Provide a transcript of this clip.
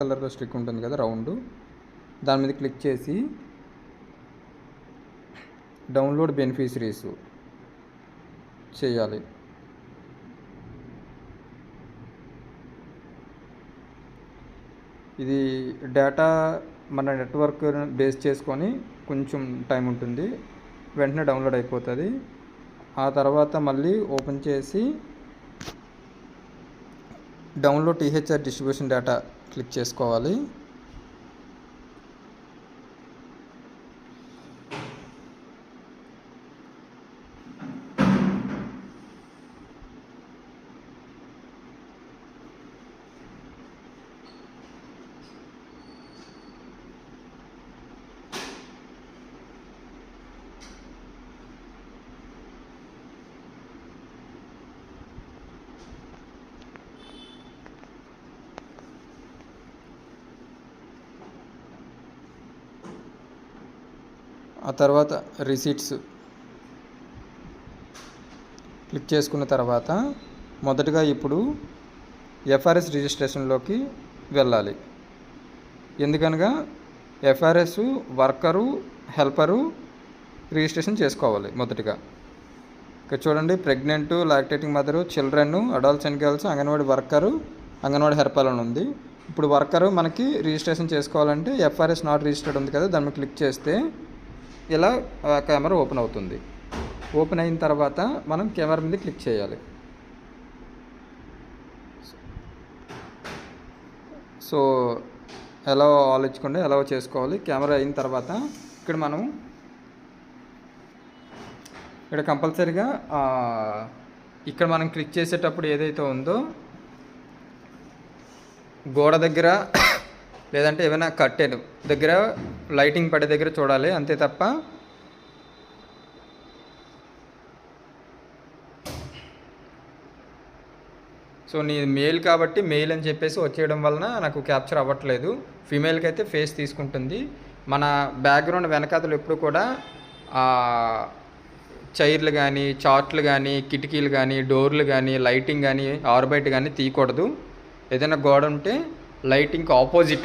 కలర్లో స్టిక్ ఉంటుంది కదా రౌండ్. దాని మీద క్లిక్ చేసి డౌన్లోడ్ బెనిఫిషరీస్ చేయాలి. ఇది డేటా మన నెట్వర్క్ బేస్ చేసుకొని కొంచెం టైం ఉంటుంది. వెంటనే డౌన్లోడ్ అయిపోతుంది. ఆ తర్వాత మళ్ళీ ఓపెన్ చేసి download THR distribution data click చేసుకోవాలి. ఆ తర్వాత రిసీట్స్ క్లిక్ చేసుకున్న తర్వాత మొదటగా ఇప్పుడు ఎఫ్ఆర్ఎస్ రిజిస్ట్రేషన్లోకి వెళ్ళాలి. ఎందుకనగా ఎఫ్ఆర్ఎస్ వర్కరు హెల్పరు రిజిస్ట్రేషన్ చేసుకోవాలి మొదటిగా. ఇక్కడ చూడండి pregnant lactating mother children adults and girls anganwadi worker anganwadi helper అని ఉంది. ఇప్పుడు వర్కరు మనకి రిజిస్ట్రేషన్ చేసుకోవాలంటే ఎఫ్ఆర్ఎస్ నాట్ రిజిస్టర్డ్ ఉంది కదా దాన్ని క్లిక్ చేస్తే ఇలా కెమెరా ఓపెన్ అవుతుంది. ఓపెన్ అయిన తర్వాత మనం కెమెరా మీద క్లిక్ చేయాలి. సో ఎలా ఆలోచించుకోండి ఎలా చేసుకోవాలి? కెమెరా అయిన తర్వాత ఇక్కడ మనం ఇక్కడ కంపల్సరీగా ఇక్కడ మనం క్లిక్ చేసేటప్పుడు ఏదైతే ఉందో గోడ దగ్గర లేదంటే ఏమైనా కట్టెను దగ్గర లైటింగ్ పడే దగ్గర చూడాలి అంతే తప్ప. సో నీ మేల్ కాబట్టి మెయిల్ అని చెప్పేసి వచ్చేయడం వలన నాకు క్యాప్చర్ అవ్వట్లేదు. ఫీమేల్కి అయితే ఫేస్ తీసుకుంటుంది. మన బ్యాక్గ్రౌండ్ వెనకాతలు ఎప్పుడు కూడా చైర్లు కానీ చార్ట్లు కానీ కిటికీలు కానీ డోర్లు కానీ లైటింగ్ కానీ ఆర్బైట్ కానీ తీయకూడదు. ఏదైనా గోడ ఉంటే లైటింగ్కి ఆపోజిట్